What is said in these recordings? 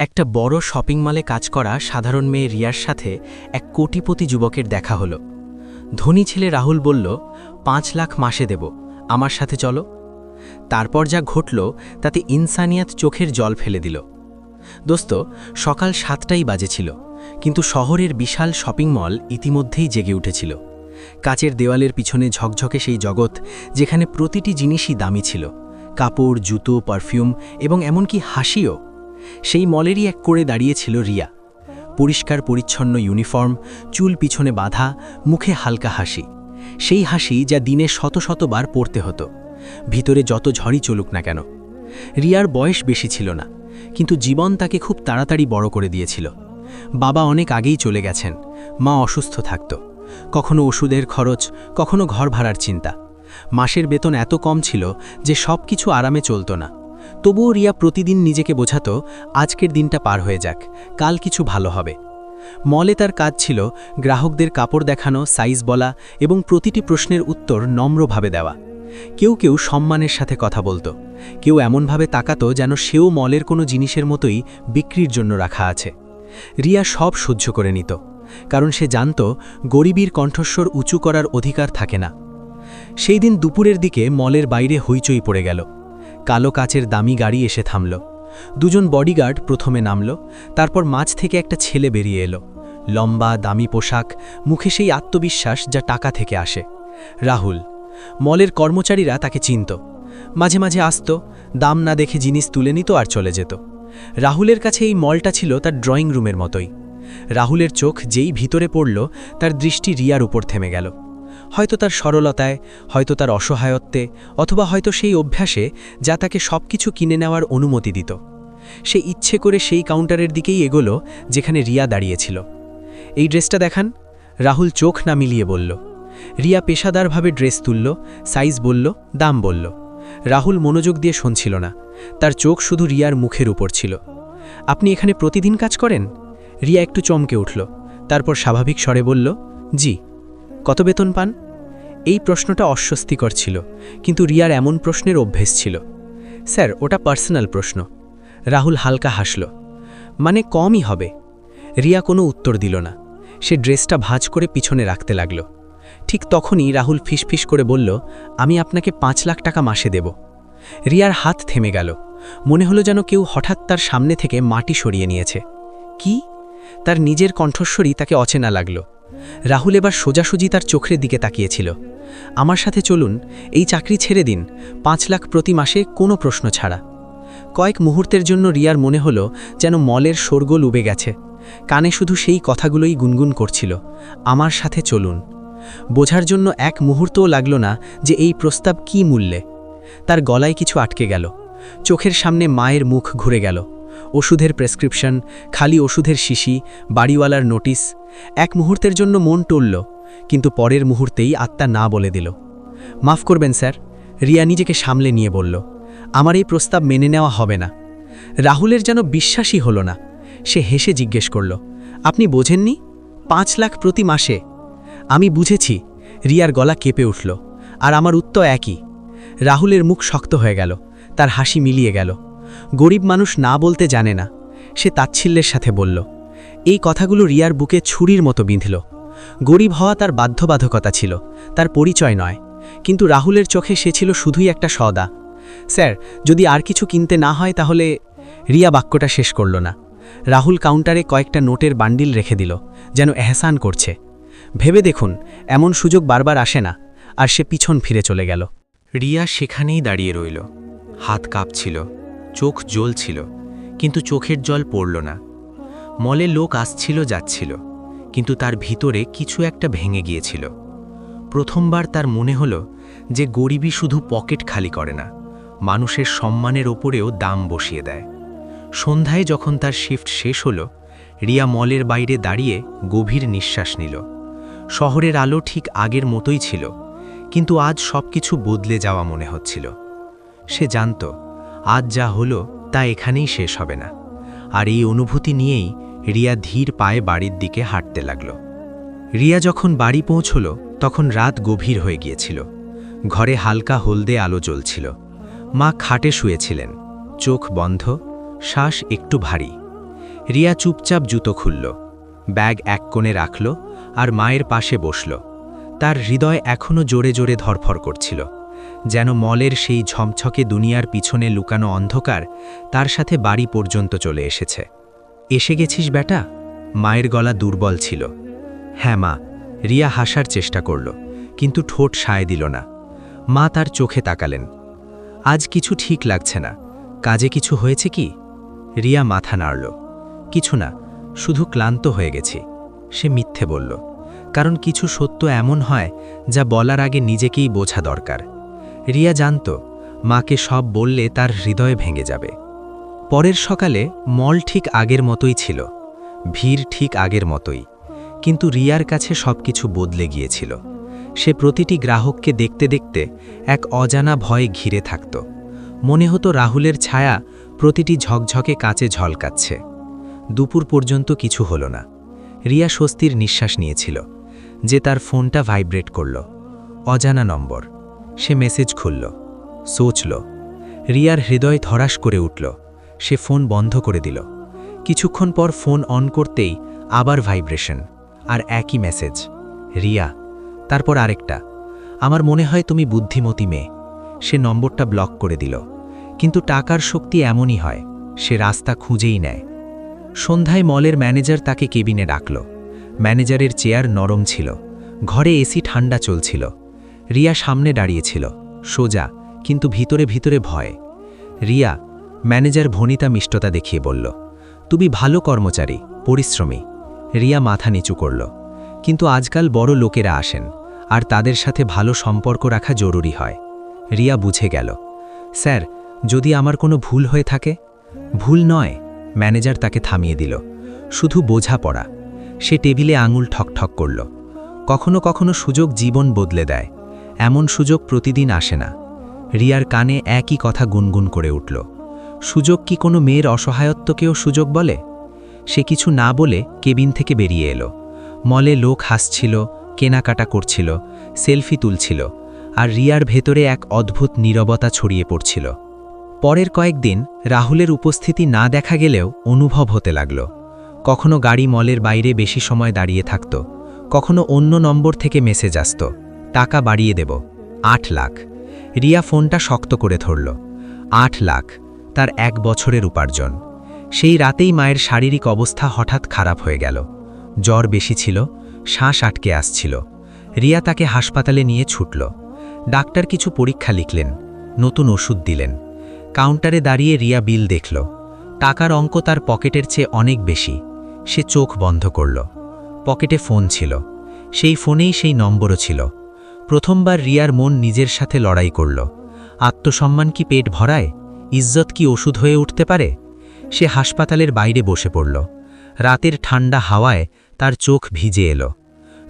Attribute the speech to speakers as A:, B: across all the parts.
A: একটা বড় শপিং মলে কাজ করা সাধারণ মেয়ে রিয়ার সাথে এক কোটিপতি যুবকের দেখা হলো। ধনী ছেলে রাহুল বলল, পাঁচ লাখ মাসে দেব, আমার সাথে চলো। তারপর যা ঘটল, তাতে ইনসানিয়াত চোখের জল ফেলে দিল। দোস্ত, সকাল সাতটাই বাজেছিল কিন্তু শহরের বিশাল শপিং মল ইতিমধ্যেই জেগে উঠেছিল। কাচের দেওয়ালের পিছনে ঝকঝকে সেই জগৎ, যেখানে প্রতিটি জিনিসই দামি ছিল। কাপড়, জুতো, পারফিউম এবং এমনকি হাসিও সেই মলেরই এক করে দাঁড়িয়েছিল রিয়া। পরিষ্কার পরিচ্ছন্ন ইউনিফর্ম, চুল পিছনে বাঁধা, মুখে হালকা হাসি। সেই হাসি যা দিনে শত শতবার পড়তে হতো। ভিতরে যত ঝড়ই চলুক না কেন। রিয়ার বয়স বেশি ছিল না, কিন্তু জীবন তাকে খুব তাড়াতাড়ি বড় করে দিয়েছিল। বাবা অনেক আগেই চলে গেছেন, মা অসুস্থ থাকত। কখনো ওষুধের খরচ, কখনো ঘর ভাড়ার চিন্তা। মাসের বেতন এত কম ছিল যে সব কিছু আরামে চলত না। তবুও রিয়া প্রতিদিন নিজেকে বোঝাতো, আজকের দিনটা পার হয়ে যাক, কাল কিছু ভালো হবে। মলে তার কাজ ছিল গ্রাহকদের কাপড় দেখানো, সাইজ বলা এবং প্রতিটি প্রশ্নের উত্তর নম্রভাবে দেওয়া। কেউ কেউ সম্মানের সাথে কথা বলতো, কেউ এমনভাবে তাকাতো যেন সেও মলের কোনো জিনিসের মতোই বিক্রির জন্য রাখা আছে। রিয়া সব সহ্য করে নিত, কারণ সে জানত গরিবীর কণ্ঠস্বর উঁচু করার অধিকার থাকে না। সেই দিন দুপুরের দিকে মলের বাইরে হইচই পড়ে গেল। কালো কাচের দামি গাড়ি এসে থামল। দুজন বডিগার্ড প্রথমে নামল, তারপর মাঝ থেকে একটা ছেলে বেরিয়ে এলো। লম্বা, দামি পোশাক, মুখে সেই আত্মবিশ্বাস যা টাকা থেকে আসে। রাহুল, মলের কর্মচারীরা তাকে চিনত। মাঝে মাঝে আসত, দাম না দেখে জিনিস তুলে নিত আর চলে যেত। রাহুলের কাছে এই মলটা ছিল তার ড্রয়িং রুমের মতোই। রাহুলের চোখ যেই ভিতরে পড়ল, তার দৃষ্টি রিয়ার উপর থেমে গেল। হয়তো তার সরলতায়, হয়তো তার অসহায়ত্বে, অথবা হয়তো সেই অভ্যাসে যা তাকে সব কিছু কিনে নেওয়ার অনুমতি দিত। সে ইচ্ছে করে সেই কাউন্টারের দিকেই এগোলো, যেখানে রিয়া দাঁড়িয়েছিল। এই ড্রেসটা দেখান। রাহুল চোখ না মিলিয়ে বলল। রিয়া পেশাদারভাবে ড্রেস তুলল, সাইজ বলল, দাম বলল। রাহুল মনোযোগ দিয়ে শুনছিল না। তার চোখ শুধু রিয়ার মুখের উপর ছিল। আপনি এখানে প্রতিদিন কাজ করেন? রিয়া একটু চমকে উঠল। তারপর স্বাভাবিক স্বরে বলল, জি। কত বেতন পান? এই প্রশ্নটা অস্বস্তিকর ছিল, কিন্তু রিয়ার এমন প্রশ্নের অভ্যেস ছিল। স্যার, ওটা পার্সোনাল প্রশ্ন। রাহুল হালকা হাসল। মানে কমই হবে। রিয়া কোনো উত্তর দিল না। সে ড্রেসটা ভাঁজ করে পিছনে রাখতে লাগল। ঠিক তখনই রাহুল ফিসফিস করে বলল, আমি আপনাকে পাঁচ লাখ টাকা মাসে দেব। রিয়ার হাত থেমে গেল। মনে হলো যেন কেউ হঠাৎ তার সামনে থেকে মাটি সরিয়ে নিয়েছে। কি? তার নিজের কণ্ঠস্বরই তাকে অচেনা লাগল। রাহুল এবার সোজাসুজি তার চোখের দিকে তাকিয়েছিল। আমার সাথে চলুন, এই চাকরি ছেড়ে দিন, পাঁচ লাখ প্রতি মাসে কোনো প্রশ্ন ছাড়া। কয়েক মুহূর্তের জন্য রিয়ার মনে হলো যেন মলের শোরগোল উবে গেছে। কানে শুধু সেই কথাগুলোই গুনগুন করছিল, আমার সাথে চলুন। বোঝার জন্য এক মুহূর্তও লাগল না যে এই প্রস্তাব কি মূল্যে। তার গলায় কিছু আটকে গেল। চোখের সামনে মায়ের মুখ ঘুরে গেল। ওষুধের প্রেসক্রিপশন, খালি ওষুধের শিশি, বাড়িওয়ালার নোটিশ, এক মুহূর্তের জন্য মন টলল, কিন্তু পরের মুহূর্তেই আত্মা না বলে দিল। মাফ করবেন, স্যার, রিয়া নিজেকে সামলে নিয়ে বলল। আমার এই প্রস্তাব মেনে নেওয়া হবে না। রাহুলের যেন বিশ্বাসই হলো না। সে হেসে জিজ্ঞেস করল। আপনি বোঝেননি? পাঁচ লাখ প্রতি মাসে? আমি বুঝেছি। রিয়ার গলা কেঁপে উঠল। আর আমার উত্তর একই। রাহুলের মুখ শক্ত হয়ে গেল। তার হাসি মিলিয়ে গেল। গরিব মানুষ না বলতে জানে না। সে তাচ্ছিল্যের সাথে বলল, এই কথাগুলো রিয়ার বুকে ছুরির মতো বিঁধল। গরিব হওয়া তার বাধ্যবাধকতা ছিল, তার পরিচয় নয়। কিন্তু রাহুলের চোখে সে ছিল শুধুই একটা সদা স্যার, যদি আর কিছু কিনতে না হয় তাহলে রিয়া বাক্যটা শেষ করল না। রাহুল কাউন্টারে কয়েকটা নোটের বান্ডিল রেখে দিল, যেন এহসান করছে। ভেবে দেখুন, এমন সুযোগ বারবার আসে না, আর সে পিছন ফিরে চলে গেল। রিয়া সেখানেই দাঁড়িয়ে রইল। হাত কাঁপছিল। চোখ জ্বলছিল, কিন্তু চোখের জল পড়ল না। মলে লোক আসছিল, যাচ্ছিল, কিন্তু তার ভিতরে কিছু একটা ভেঙে গিয়েছিল। প্রথমবার তার মনে হল যে গরিবী শুধু পকেট খালি করে না, মানুষের সম্মানের ওপরেও দাম বসিয়ে দেয়। সন্ধ্যায় যখন তার শিফট শেষ হল, রিয়া মলের বাইরে দাঁড়িয়ে গভীর নিঃশ্বাস নিল। শহরের আলো ঠিক আগের মতোই ছিল, কিন্তু আজ সব কিছু বদলে যাওয়া মনে হচ্ছিল। সে জানত আজ যা হলো, তা এখানেই শেষ হবে না। আর এই অনুভূতি নিয়েই রিয়া ধীর পায়ে বাড়ির দিকে হাঁটতে লাগল। রিয়া যখন বাড়ি পৌঁছল, তখন রাত গভীর হয়ে গিয়েছিল। ঘরে হালকা হলদে আলো জ্বলছিল। মা খাটে শুয়েছিলেন। চোখ বন্ধ, শ্বাস একটু ভারী। রিয়া চুপচাপ জুতো খুলল। ব্যাগ এক কোণে রাখল আর মায়ের পাশে বসল। তার হৃদয় এখনও জোরে জোরে ধরফর করছিল। যেন মলের সেই ঝমছকে দুনিয়ার পিছনে লুকানো অন্ধকার তার সাথে বাড়ি পর্যন্ত চলে এসেছে। এসে গেছিস বেটা? মায়ের গলা দুর্বল ছিল। হ্যাঁ মা, রিয়া হাসার চেষ্টা করল, কিন্তু ঠোঁট সায় দিল না। মা তার চোখে তাকালেন। আজ কিছু ঠিক লাগছে না। কাজে কিছু হয়েছে কি? রিয়া মাথা নাড়ল। কিছু না, শুধু ক্লান্ত হয়ে গেছি, সে মিথ্যে বলল। কারণ কিছু সত্য এমন হয় যা বলার আগে নিজেকেই বোঝা দরকার। রিয়া জানত, মাকে সব বললে তার হৃদয় ভেঙে যাবে। পরের সকালে মল ঠিক আগের মতোই ছিল, ভিড় ঠিক আগের মতোই, কিন্তু রিয়ার কাছে সবকিছু বদলে গিয়েছিল। সে প্রতিটি গ্রাহককে দেখতে দেখতে এক অজানা ভয় ঘিরে থাকত। মনে হতো রাহুলের ছায়া প্রতিটি ঝকঝকে কাচে ঝলকাচ্ছে। দুপুর পর্যন্ত কিছু হলো না। রিয়া স্বস্তির নিঃশ্বাস নিয়েছিল যে তার ফোনটা ভাইব্রেট করল। অজানা নম্বর। সে মেসেজ খুলল, সোচল। রিয়ার হৃদয় ধরাস করে উঠল। সে ফোন বন্ধ করে দিল। কিছুক্ষণ পর ফোন অন করতেই আবার ভাইব্রেশন, আর একই মেসেজ, রিয়া, তারপর আরেকটা, আমার মনে হয় তুমি বুদ্ধিমতী মেয়ে। সে নম্বরটা ব্লক করে দিল। কিন্তু টাকার শক্তি এমনই হয়, সে রাস্তা খুঁজেই নেয়। সন্ধ্যায় মলের ম্যানেজার তাকে কেবিনে ডাকল। ম্যানেজারের চেয়ার নরম ছিল। ঘরে এসি ঠান্ডা চলছিল। রিয়া সামনে দাঁড়িয়েছিল, সোজা, কিন্তু ভিতরে ভিতরে ভয়। রিয়া, ম্যানেজার ভনিতা মিষ্টতা দেখিয়ে বলল, তুমি ভালো কর্মচারী, পরিশ্রমী। রিয়া মাথা নিচু করল, কিন্তু আজকাল বড় লোকেরা আসেন, আর তাদের সাথে ভালো সম্পর্ক রাখা জরুরি হয়। রিয়া বুঝে গেল, স্যার, যদি আমার কোনো ভুল হয়ে থাকে? ভুল নয়, ম্যানেজার তাকে থামিয়ে দিল, শুধু বোঝা পড়া সে টেবিলে আঙুল ঠকঠক করল, কখনো কখনো সুযোগ জীবন বদলে দেয়। এমন সুযোগ প্রতিদিন আসে না। রিয়ার কানে একই কথা গুনগুন করে উঠল। সুযোগ কি কোনো মেয়ের অসহায়ত্বকেও সুযোগ বলে? সে কিছু না বলে কেবিন থেকে বেরিয়ে এলো। মলে লোক হাসছিল, কেনাকাটা করছিল, সেলফি তুলছিল, আর রিয়ার ভেতরে এক অদ্ভুত নীরবতা ছড়িয়ে পড়ছিল। পরের কয়েকদিন রাহুলের উপস্থিতি না দেখা গেলেও অনুভব হতে লাগল। কখনো গাড়ি মলের বাইরে বেশি সময় দাঁড়িয়ে থাকত, কখনো অন্য নম্বর থেকে মেসেজ আসত। টাকা বাড়িয়ে দেব, আট লাখ। রিয়া ফোনটা শক্ত করে ধরল। আট লাখ, তার এক বছরের উপার্জন। সেই রাতেই মায়ের শারীরিক অবস্থা হঠাৎ খারাপ হয়ে গেল। জ্বর বেশি ছিল, শ্বাস আটকে আসছিল। রিয়া তাকে হাসপাতালে নিয়ে ছুটল। ডাক্তার কিছু পরীক্ষা লিখলেন, নতুন ওষুধ দিলেন। কাউন্টারে দাঁড়িয়ে রিয়া বিল দেখল। টাকার অঙ্ক তার পকেটের চেয়ে অনেক বেশি। সে চোখ বন্ধ করল। পকেটে ফোন ছিল। সেই ফোনেই সেই নম্বরও ছিল। প্রথমবার রিয়ার মন নিজের সাথে লড়াই করল। আত্মসম্মান কি পেট ভরায়? ইজ্জত কি ওষুধ হয়ে উঠতে পারে? সে হাসপাতালের বাইরে বসে পড়ল। রাতের ঠান্ডা হাওয়ায় তার চোখ ভিজে এলো।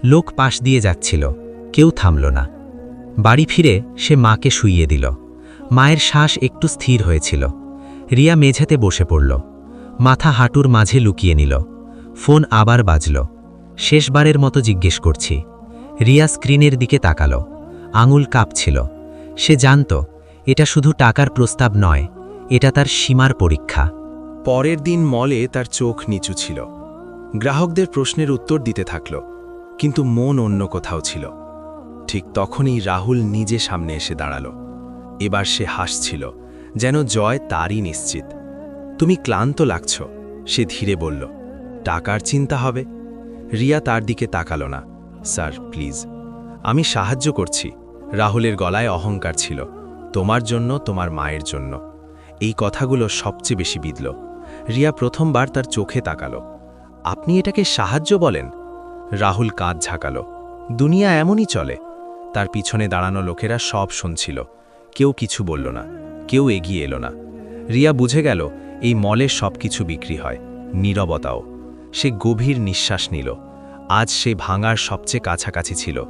A: লোক পাশ দিয়ে যাচ্ছিল। কেউ থামল না। বাড়ি ফিরে সে মাকে শুইয়ে দিল। মায়ের শ্বাস একটু স্থির হয়েছিল। রিয়া মেঝেতে বসে পড়ল। মাথা হাঁটুর মাঝে লুকিয়ে নিল। ফোন আবার বাজল। শেষবারের মতো জিজ্ঞেস করছি রিয়া স্ক্রিনের দিকে তাকাল। আঙুল কাঁপছিল। সে জানত, এটা শুধু টাকার প্রস্তাব নয়, এটা তার সীমার পরীক্ষা।
B: পরের দিন মলে তার চোখ নিচু ছিল। গ্রাহকদের প্রশ্নের উত্তর দিতে থাকল, কিন্তু মন অন্য কোথাও ছিল। ঠিক তখনই রাহুল নিজে সামনে এসে দাঁড়াল। এবার সে হাসছিল, যেন জয় তারই নিশ্চিত। তুমি ক্লান্ত লাগছ, সে ধীরে বলল। টাকার চিন্তা হবে? রিয়া তার দিকে তাকালো না। Sir, please. আমি সাহায্য করছি। রাহুলের গলায় অহংকার ছিল, তোমার জন্য, তোমার মায়ের জন্য। এই কথাগুলো সবচেয়ে বেশি বিদল রিয়া প্রথমবার তার চোখে তাকালো। আপনি এটাকে সাহায্য বলেন? রাহুল কাঁধ ঝাঁকালো। দুনিয়া এমনই চলে। তার পিছনে দাঁড়ানো লোকেরা সব শুনছিল। কেউ কিছু বলল না। কেউ এগিয়ে এলো না। রিয়া বুঝে গেল, এই মলে সব কিছু বিক্রি হয়। নীরবতাও। সে গভীর নিঃশ্বাস নিল। আজ সে ভাঙার সবচেয়ে কাছাকাছি ছিল।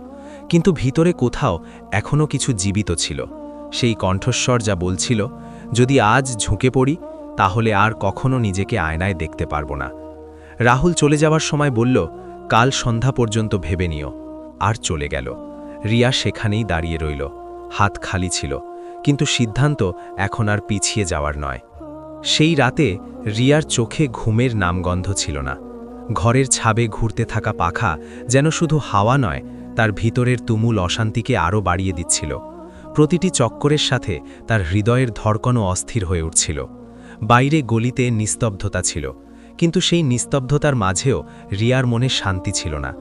B: কিন্তু ভিতরে কোথাও এখনও কিছু জীবিত ছিল। সেই কণ্ঠস্বর যা বলছিল, যদি আজ ঝুঁকে পড়ি, তাহলে আর কখনো নিজেকে আয়নায় দেখতে পারব না। রাহুল চলে যাওয়ার সময় বলল, কাল সন্ধ্যা পর্যন্ত ভেবে নিও। আর চলে গেল। রিয়া সেখানেই দাঁড়িয়ে রইল। হাত খালি ছিল, কিন্তু সিদ্ধান্ত এখন আর পিছিয়ে যাওয়ার নয়। সেই রাতে রিয়ার চোখে ঘুমের নামগন্ধ ছিল না। ঘরের ছাবে ঘুরতে থাকা পাখা যেন শুধু হাওয়া নয়, তার ভিতরের তুমুল অশান্তিকে আরও বাড়িয়ে দিচ্ছিল। প্রতিটি চক্করের সাথে তার হৃদয়ের ধড়কনও অস্থির হয়ে উঠছিল। বাইরে গলিতে নিস্তব্ধতা ছিল, কিন্তু সেই নিস্তব্ধতার মাঝেও রিয়ার মনে শান্তি ছিল না।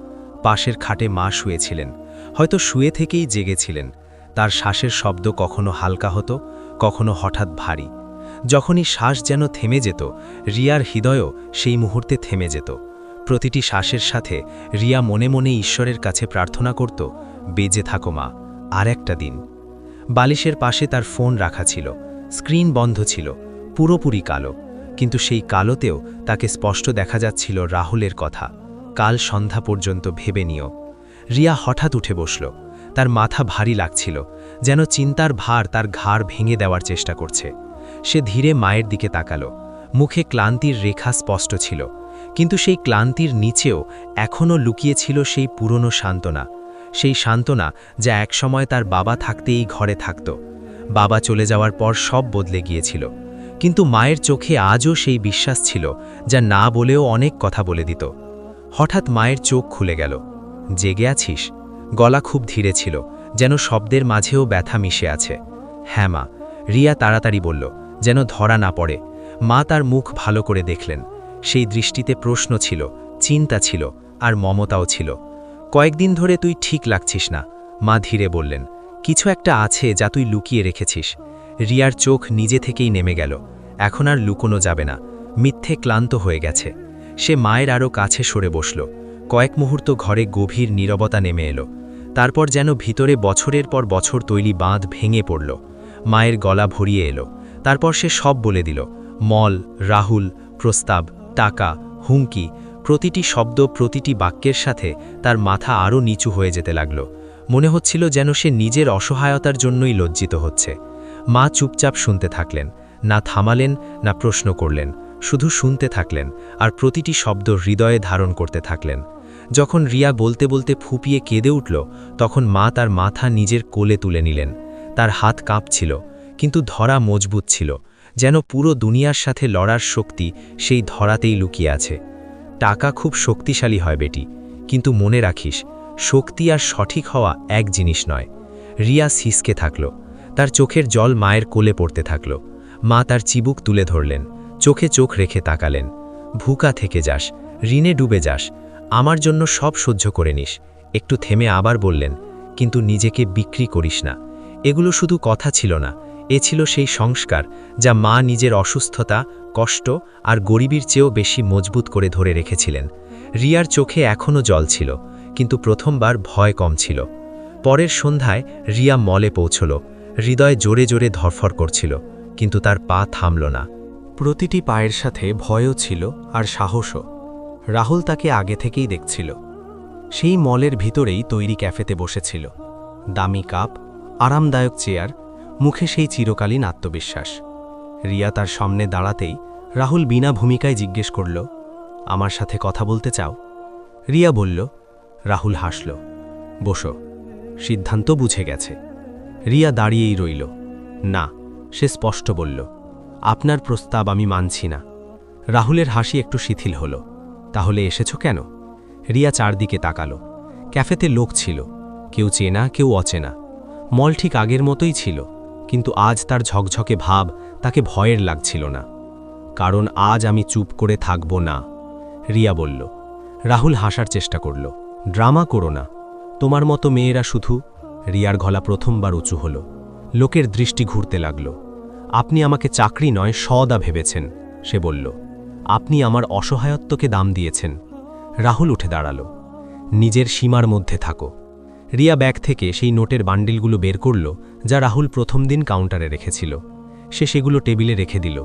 B: পাশের খাটে মা শুয়েছিলেন, হয়তো শুয়ে থেকেই জেগেছিলেন। তার শ্বাসের শব্দ কখনো হালকা হতো, কখনো হঠাৎ ভারী। যখনই শ্বাস যেন থেমে যেত, রিয়ার হৃদয়ও সেই মুহূর্তে থেমে যেত। প্রতিটি শ্বাসের সাথে রিয়া মনে মনে ঈশ্বরের কাছে প্রার্থনা করত বেজে থাকো মা, আর একটা দিন। বালিশের পাশে তার ফোন রাখা ছিল, স্ক্রিন বন্ধ ছিল, পুরোপুরি কালো, কিন্তু সেই কালোতেও তাকে স্পষ্ট দেখা যাচ্ছিল রাহুলের কথা, কাল সন্ধ্যা পর্যন্ত ভেবে নিও। রিয়া হঠাৎ উঠে বসল, তার মাথা ভারী লাগছিল, যেন চিন্তার ভার তার ঘাড় ভেঙে দেওয়ার চেষ্টা করছে। সে ধীরে মায়ের দিকে তাকালো, মুখে ক্লান্তির রেখা স্পষ্ট ছিল কিন্তু সেই ক্লান্তির নিচেও এখনও লুকিয়েছিল সেই পুরনো সান্ত্বনা, সেই সান্ত্বনা যা একসময় তার বাবা থাকতেই ঘরে থাকত। বাবা চলে যাওয়ার পর সব বদলে গিয়েছিল, কিন্তু মায়ের চোখে আজও সেই বিশ্বাস ছিল যা না বলেও অনেক কথা বলে দিত। হঠাৎ মায়ের চোখ খুলে গেল। জেগে আছিস? গলা খুব ধীরে ছিল, যেন শব্দের মাঝেও ব্যথা মিশে আছে। হ্যাঁ মা। রিয়া তাড়াতাড়ি বলল, যেন ধরা না পড়ে। মা তার মুখ ভালো করে দেখলেন। সেই দৃষ্টিতে প্রশ্ন ছিল, চিন্তা ছিল, আর মমতাও ছিল। কয়েকদিন ধরে তুই ঠিক লাগছিস না, মা ধীরে বললেন। কিছু একটা আছে যা তুই লুকিয়ে রেখেছিস। রিয়ার চোখ নিজে থেকেই নেমে গেল। এখন আর লুকোনো যাবে না। মিথ্যে ক্লান্ত হয়ে গেছে। সে মায়ের আরও কাছে সরে বসল। কয়েক মুহূর্ত ঘরে গভীর নীরবতা নেমে এলো। তারপর যেন ভিতরে বছরের পর বছর তৈরি বাঁধ ভেঙে পড়ল। মায়ের গলা ভরিয়ে এলো। তারপর সে সব বলে দিল। মল, রাহুল, প্রস্তাব। টাকা, হুমকি, প্রতিটি শব্দ, প্রতিটি বাক্যের সাথে তার মাথা আরও নিচু হয়ে যেতে লাগল। মনে হচ্ছিল যেন সে নিজের অসহায়তার জন্যই লজ্জিত হচ্ছে। মা চুপচাপ শুনতে থাকলেন, না থামালেন, না প্রশ্ন করলেন, শুধু শুনতে থাকলেন আর প্রতিটি শব্দ হৃদয়ে ধারণ করতে থাকলেন। যখন রিয়া বলতে বলতে ফুপিয়ে কেঁদে উঠল, তখন মা তার মাথা নিজের কোলে তুলে নিলেন। তার হাত কাঁপছিল, কিন্তু ধরা মজবুত ছিল। যেন পুরো দুনিয়ার সাথে লড়ার শক্তি সেই ধরাতেই লুকিয়ে আছে। টাকা খুব শক্তিশালী হয় বেটি, কিন্তু মনে রাখিস, শক্তি আর সঠিক হওয়া এক জিনিস নয়। রিয়া সিসকে থাকল, তার চোখের জল মায়ের কোলে পড়তে থাকল। মা তার চিবুক তুলে ধরলেন, চোখে চোখ রেখে তাকালেন। ভুকা থেকে যাস, ঋণে ডুবে যাস, আমার জন্য সব সহ্য করে নিস। একটু থেমে আবার বললেন, কিন্তু নিজেকে বিক্রি করিস না। এগুলো শুধু কথা ছিল না এ ছিল সেই সংস্কার যা মা নিজের অসুস্থতা, কষ্ট আর গরিবীর চেয়েও বেশি মজবুত করে ধরে রেখেছিলেন। রিয়ার চোখে এখনও জল ছিল, কিন্তু প্রথমবার ভয় কম ছিল। পরের সন্ধ্যায় রিয়া মলে পৌঁছল, হৃদয় জোরে জোরে ধরফর করছিল, কিন্তু তার পা থামল না।
A: প্রতিটি পায়ের সাথে ভয়ও ছিল আর সাহসও। রাহুল তাকে আগে থেকেই দেখছিল। সেই মলের ভিতরেই তৈরি ক্যাফেতে বসেছিল। দামি কাপ, আরামদায়ক চেয়ার মুখে সেই চিরকালীন আত্মবিশ্বাস। রিয়া তার সামনে দাঁড়াতেই রাহুল বিনা ভূমিকায় জিজ্ঞেস করল, আমার সাথে কথা বলতে চাও? রিয়া বলল, রাহুল হাসল। বসো। সিদ্ধান্ত বুঝে গেছে। রিয়া দাঁড়িয়েই রইল। না, সে স্পষ্ট বলল, আপনার প্রস্তাব আমি মানছি না। রাহুলের হাসি একটু শিথিল হল। তাহলে এসেছ কেন? রিয়া চারদিকে তাকালো। ক্যাফেতে লোক ছিল। কেউ চেনা, কেউ অচেনা। মল ঠিক আগের মতোই ছিল। কিন্তু আজ তার ঝকঝকে ভাব তাকে ভয়ের লাগছিল না। কারণ আজ আমি চুপ করে থাকব না, রিয়া বলল। রাহুল হাসার চেষ্টা করল। ড্রামা করো না। তোমার মতো মেয়েরা শুধু, রিয়ার গলা প্রথমবার উঁচু হল। লোকের দৃষ্টি ঘুরতে লাগল। আপনি আমাকে চাকরি নয় সদা ভেবেছেন, সে বলল। আপনি আমার অসহায়ত্বকে দাম দিয়েছেন। রাহুল উঠে দাঁড়াল। নিজের সীমার মধ্যে থাকো। রিয়া ব্যাগ থেকে সেই নোটের বান্ডিলগুলো বের করল, যা রাহুল প্রথম দিন কাউন্টারে রেখেছিল। সে সেগুলো টেবিলে রেখে দিল।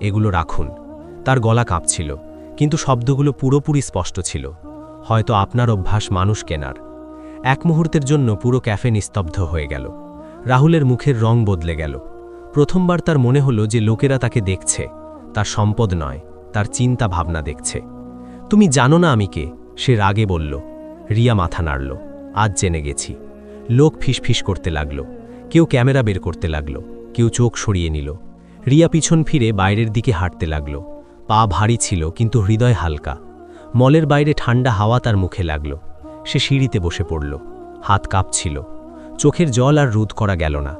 A: এগুলো রাখুন। তার গলা কাঁপছিল, কিন্তু শব্দগুলো পুরোপুরি স্পষ্ট ছিল। হয়তো আপনার অভ্যাস মানুষ কেনার। এক মুহূর্তের জন্য পুরো ক্যাফে নিস্তব্ধ হয়ে গেল। রাহুলের মুখের রং বদলে গেল। প্রথমবার তার মনে হলো যে লোকেরা তাকে দেখছে। তার সম্পদ নয়, তার চিন্তা ভাবনা দেখছে। তুমি জানো না আমি কে? সে রাগে বলল। রিয়া মাথা নাড়ল। আজ জেনে গেছি। লোক ফিসফিস করতে লাগল। কেউ ক্যামেরা বের করতে লাগল। কেউ চোখ সরিয়ে নিল। রিয়া পিছন ফিরে বাইরের দিকে হাঁটতে লাগল। পা ভারী ছিল, কিন্তু হৃদয় হালকা। মলের বাইরে ঠান্ডা হাওয়া তার মুখে লাগল। সে সিঁড়িতে বসে পড়ল। হাত কাঁপছিল। চোখের জল আর রোধ করা গেল না।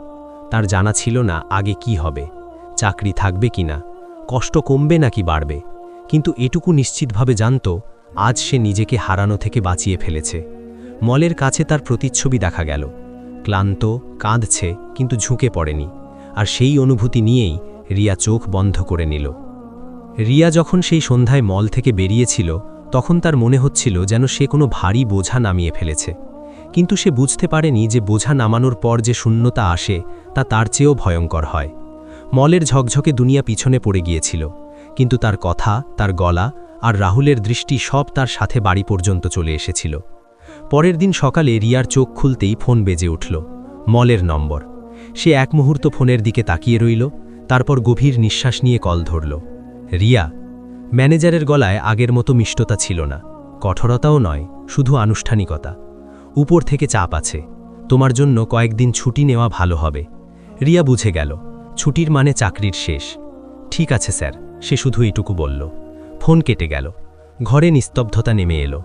A: তার জানা ছিল না আগে কি হবে। চাকরি থাকবে কিনা কষ্ট কমবে নাকি বাড়বে? কিন্তু এটুকু নিশ্চিতভাবে জানত, আজ সে নিজেকে হারানো থেকে বাঁচিয়ে ফেলেছে। মলের কাছে তার প্রতিচ্ছবি দেখা গেল। ক্লান্ত, কাঁদছে, কিন্তু ঝুঁকে পড়েনি। আর সেই অনুভূতি নিয়েই রিয়া চোখ বন্ধ করে নিল। রিয়া যখন সেই সন্ধ্যায় মল থেকে বেরিয়েছিল, তখন তার মনে হচ্ছিল যেন সে কোনো ভারী বোঝা নামিয়ে ফেলেছে। কিন্তু সে বুঝতে পারেনি যে বোঝা নামানোর পর যে শূন্যতা আসে, তা তার চেয়েও ভয়ঙ্কর হয়। মলের ঝকঝকে দুনিয়া পিছনে পড়ে গিয়েছিল, কিন্তু তার কথা, তার গলা আর রাহুলের দৃষ্টি সব তার সাথে বাড়ি পর্যন্ত চলে এসেছিল। পরের দিন সকালে রিয়ার চোখ খুলতেই ফোন বেজে উঠল। মলের নম্বর। সে এক মুহূর্ত ফোনের দিকে তাকিয়ে রইল, তারপর গভীর নিঃশ্বাস নিয়ে কল ধরল। রিয়া, ম্যানেজারের গলায় আগের মতো মিষ্টতা ছিল না। কঠোরতাও নয়, শুধু আনুষ্ঠানিকতা। উপর থেকে চাপ আছে। তোমার জন্য কয়েকদিন ছুটি নেওয়া ভালো হবে। রিয়া বুঝে গেল, ছুটির মানে চাকরির শেষ। ঠিক আছে, স্যার, সে শুধু এটুকু বলল। ফোন কেটে গেল। ঘরে নিস্তব্ধতা নেমে এলো।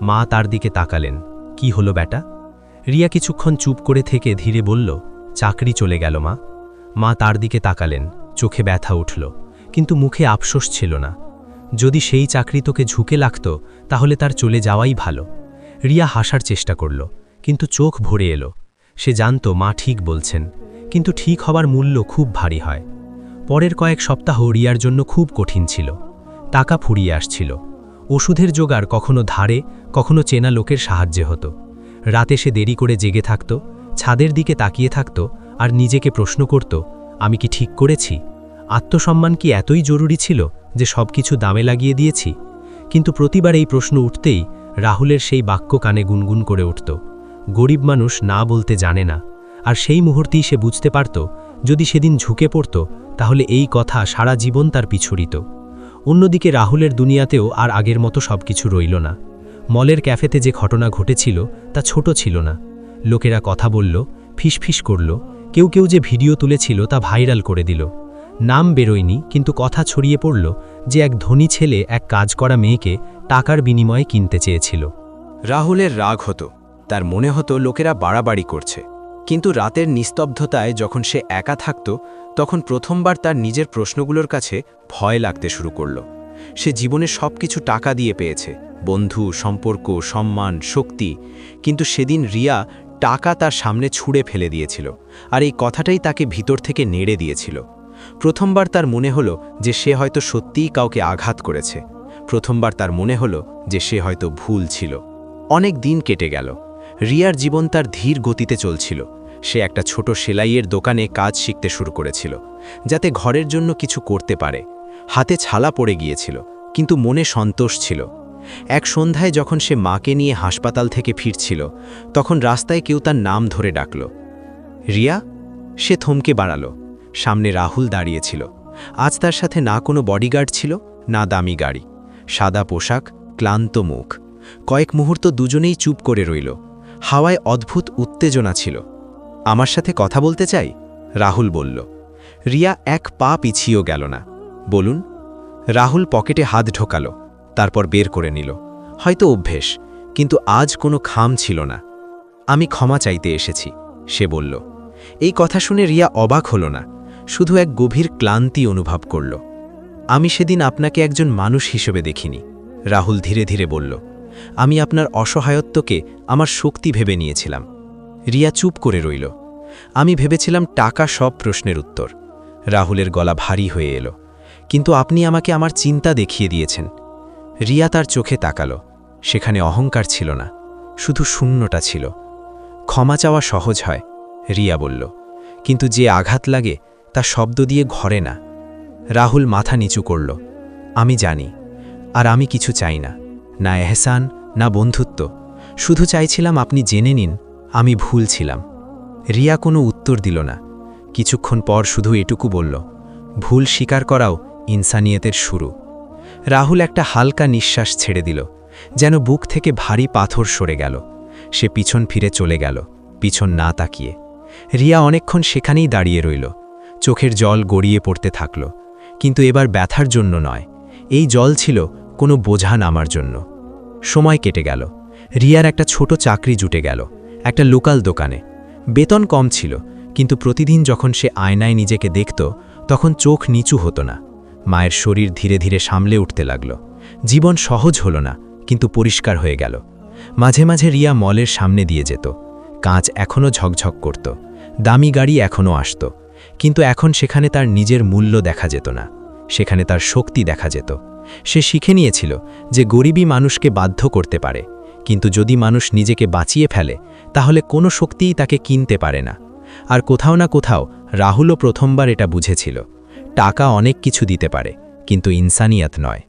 A: মা তার দিকে তাকালেন। কি হলো ব্যাটা? রিয়া কিছুক্ষণ চুপ করে থেকে ধীরে বলল, চাকরি চলে গেল মা। মা তার দিকে তাকালেন, চোখে ব্যথা উঠল, কিন্তু মুখে আফসোস ছিল না। যদি সেই চাকরি তোকে ঝুঁকে লাগত, তাহলে তার চলে যাওয়াই ভালো। রিয়া হাসার চেষ্টা করল, কিন্তু চোখ ভরে এলো। সে জানত মা ঠিক বলছেন, কিন্তু ঠিক হবার মূল্য খুব ভারী হয়। পরের কয়েক সপ্তাহ রিয়ার জন্য খুব কঠিন ছিল। টাকা ফুরিয়ে আসছিল। ওষুধের জোগাড় কখনো ধারে, কখনো চেনা লোকের সাহায্যে হতো। রাতে সে দেরি করে জেগে থাকত, ছাদের দিকে তাকিয়ে থাকত আর নিজেকে প্রশ্ন করত, আমি কি ঠিক করেছি? আত্মসম্মান কি এতই জরুরি ছিল যে সব কিছু দামে লাগিয়ে দিয়েছি? কিন্তু প্রতিবার এই প্রশ্ন উঠতেই রাহুলের সেই বাক্য কানে গুনগুন করে উঠত। গরিব মানুষ না বলতে জানে না, আর সেই মুহূর্তেই সে বুঝতে পারত, যদি সেদিন ঝুঁকে পড়ত, তাহলে এই কথা সারা জীবন তার পিছুরিত অন্যদিকে রাহুলের দুনিয়াতেও আর আগের মতো সবকিছু রইল না। মলের ক্যাফেতে যে ঘটনা ঘটেছিল, তা ছোট ছিল না। লোকেরা কথা বলল, ফিসফিস করল, কেউ কেউ যে ভিডিও তুলেছিল তা ভাইরাল করে দিল। নাম বেরোয়নি, কিন্তু কথা ছড়িয়ে পড়ল যে এক ধনী ছেলে এক কাজ করা মেয়েকে টাকার বিনিময়ে কিনতে চেয়েছিল।
B: রাহুলের রাগ হতো, তার মনে হতো লোকেরা বাড়াবাড়ি করছে। কিন্তু রাতের নিস্তব্ধতায় যখন সে একা থাকত তখন প্রথমবার তার নিজের প্রশ্নগুলোর কাছে ভয় লাগতে শুরু করল। সে জীবনে সব কিছু টাকা দিয়ে পেয়েছে, বন্ধু, সম্পর্ক, সম্মান, শক্তি। কিন্তু সেদিন রিয়া টাকা তার সামনে ছুঁড়ে ফেলে দিয়েছিল আর এই কথাটাই তাকে ভিতর থেকে নেড়ে দিয়েছিল। প্রথমবার তার মনে হলো যে সে হয়তো সত্যিই কাউকে আঘাত করেছে। প্রথমবার তার মনে হলো যে সে হয়তো ভুল ছিল। অনেক দিন কেটে গেল। রিয়ার জীবন তার ধীর গতিতে চলছিল। সে একটা ছোট সেলাইয়ের দোকানে কাজ শিখতে শুরু করেছিল, যাতে ঘরের জন্য কিছু করতে পারে। হাতে ছালা পড়ে গিয়েছিল, কিন্তু মনে সন্তোষ ছিল। এক সন্ধ্যায় যখন সে মাকে নিয়ে হাসপাতাল থেকে ফিরছিল, তখন রাস্তায় কেউ তার নাম ধরে ডাকল। রিয়া? সে থমকে বাড়ালো। সামনে রাহুল দাঁড়িয়েছিল। আজ তার সাথে না কোনো বডিগার্ড ছিল, না দামি গাড়ি। সাদা পোশাক, ক্লান্ত মুখ। কয়েক মুহূর্ত দুজনেই চুপ করে রইল। হাওয়ায় অদ্ভুত উত্তেজনা ছিল। আমার সাথে কথা বলতে চাই? রাহুল বলল। রিয়া এক পা পিছিয়েও গেল না। বলুন। রাহুল পকেটে হাত ঢোকাল, তারপর বের করে নিল। হয়তো অভ্যেস, কিন্তু আজ কোনো খাম ছিল না। আমি ক্ষমা চাইতে এসেছি, সে বলল। এই কথা শুনে রিয়া অবাক হল না, শুধু এক গভীর ক্লান্তি অনুভব করল। আমি সেদিন আপনাকে একজন মানুষ হিসেবে দেখিনি, রাহুল ধীরে ধীরে বলল। আমি আপনার অসহায়ত্বকে, আমার শক্তি ভেবে নিয়েছিলাম। রিয়া চুপ করে রইল। আমি ভেবেছিলাম টাকা সব প্রশ্নের উত্তর। রাহুলের গলা ভারী হয়ে এলো। কিন্তু আপনি আমাকে আমার চিন্তা দেখিয়ে দিয়েছেন। রিয়া তার চোখে তাকালো। সেখানে অহংকার ছিল না, শুধু শূন্যটা ছিল। ক্ষমা চাওয়া সহজ হয়, রিয়া বলল। কিন্তু যে আঘাত লাগে, তা শব্দ দিয়ে ঘরে না। রাহুল মাথা নিচু করল। আমি জানি, আর আমি কিছু চাই না। না এহসান, না বন্ধুত্ব। শুধু চাইছিলাম আপনি জেনে নিন, আমি ভুল ছিলাম। রিয়া কোনো উত্তর দিল না। কিছুক্ষণ পর শুধু এটুকু বলল, ভুল স্বীকার করাও ইনসানিয়তের শুরু। রাহুল একটা হালকা নিঃশ্বাস ছেড়ে দিল, যেন বুক থেকে ভারী পাথর সরে গেল। সে পিছন ফিরে চলে গেল, পিছন না তাকিয়ে। রিয়া অনেকক্ষণ সেখানেই দাঁড়িয়ে রইল, চোখের জল গড়িয়ে পড়তে থাকল, কিন্তু এবার ব্যথার জন্য নয়। এই জল ছিল কোনো বোঝা নামার জন্য। সময় কেটে গেল, রিয়ার একটা ছোট চাকরি জুটে গেল, একটা লোকাল দোকানে। বেতন কম ছিল, কিন্তু প্রতিদিন যখন সে আয়নায় নিজেকে দেখত, তখন চোখ নিচু হতো না। মায়ের শরীর ধীরে ধীরে সামলে উঠতে লাগল। জীবন সহজ হলো না, কিন্তু পরিষ্কার হয়ে গেল। মাঝে মাঝে রিয়া মলের সামনে দিয়ে যেত। কাঁচ এখনও ঝকঝক করত। দামি গাড়ি এখনও আসত। কিন্তু এখন সেখানে তার নিজের মূল্য দেখা যেত না। সেখানে তার শক্তি দেখা যেত। সে শিখে নিয়েছিল যে গরিবী মানুষকে বাধ্য করতে পারে। কিন্তু যদি মানুষ নিজেকে বাঁচিয়ে ফেলে তাহলে কোনো শক্তিই তাকে কিনতে পারে না। আর কোথাও না কোথাও রাহুলও প্রথমবার এটা বুঝেছিল। টাকা অনেক কিছু দিতে পারে, কিন্তু ইনসানিয়াত নয়।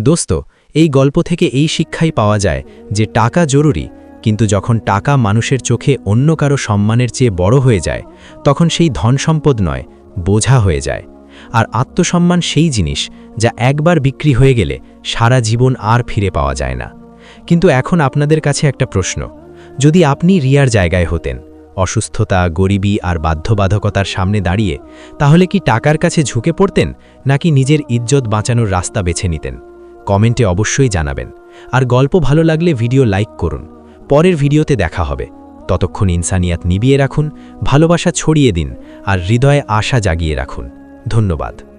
B: দোস্ত, এই গল্প থেকে এই শিক্ষাই পাওয়া যায় যে টাকা জরুরি, কিন্তু যখন টাকা মানুষের চোখে অন্য কারও সম্মানের চেয়ে বড় হয়ে যায়, তখন সেই ধন সম্পদ নয়, বোঝা হয়ে যায়। আর আত্মসম্মান সেই জিনিস যা একবার বিক্রি হয়ে গেলে সারা জীবন আর ফিরে পাওয়া যায় না। কিন্তু এখন আপনাদের কাছে একটা প্রশ্ন যদি আপনি রিয়ার জায়গায় হতেন, অসুস্থতা, গরিবী আর বাধ্যবাধকতার সামনে দাঁড়িয়ে, তাহলে কি টাকার কাছে ঝুঁকে পড়তেন, নাকি নিজের ইজ্জত বাঁচানোর রাস্তা বেছে নিতেন? কমেন্টে অবশ্যই জানাবেন। আর গল্প ভালো লাগলে ভিডিও লাইক করুন। পরের ভিডিওতে দেখা হবে। ততক্ষণ ইনসানিয়াত নিবিয়ে রাখুন, ভালোবাসা ছড়িয়ে দিন, আর হৃদয়ে আশা জাগিয়ে রাখুন। ধন্যবাদ।